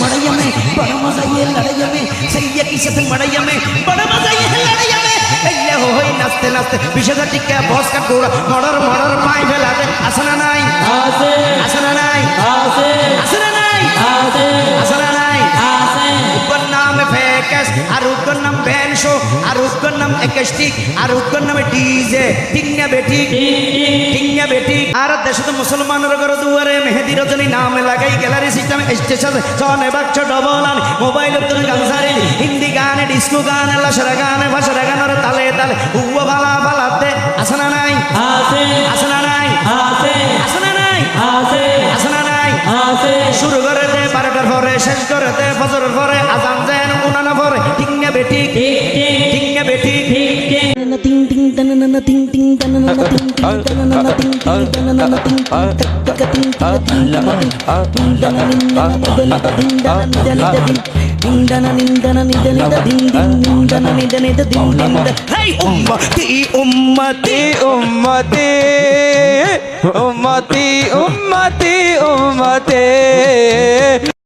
மடையமே பரமசையே லடையமே செய்ய கிசத்து மடையமே பரமசையே லடையமே ஐயா ஹோய் நாஸ்தே நாஸ்தே விஷகட்டிக்க பாஸ்கட் கூட மடர் மடர் பாய் ব্যানশো আর উগ্র নাম একেস্টিক আর উগ্র নামে ডিজে। ঠিক না টিঙ্গা ঠিক? না বেঠিক আর দেশে তো মুসলমানের ঘর দুয়ারে মেহেদি রজনী নাম লাগাই গ্যালারি সিস্টেম স্টেশন সনে বাচ্চা ডবল মোবাইল গান সারি হিন্দি গানে ডিস্কো গান লাসরা গানে ভাষরা ting tanana ting ting tanana ting ting tanana ting ting tanana ting tak tak ting నిందన నిందన నిదనిద దింది నిందన నిదనిద దిందింద హై ఉమ్మతి ఉమ్మతి ఉమ్మతి ఉమ్మతి ఉమ్మతి ఉమ్మతి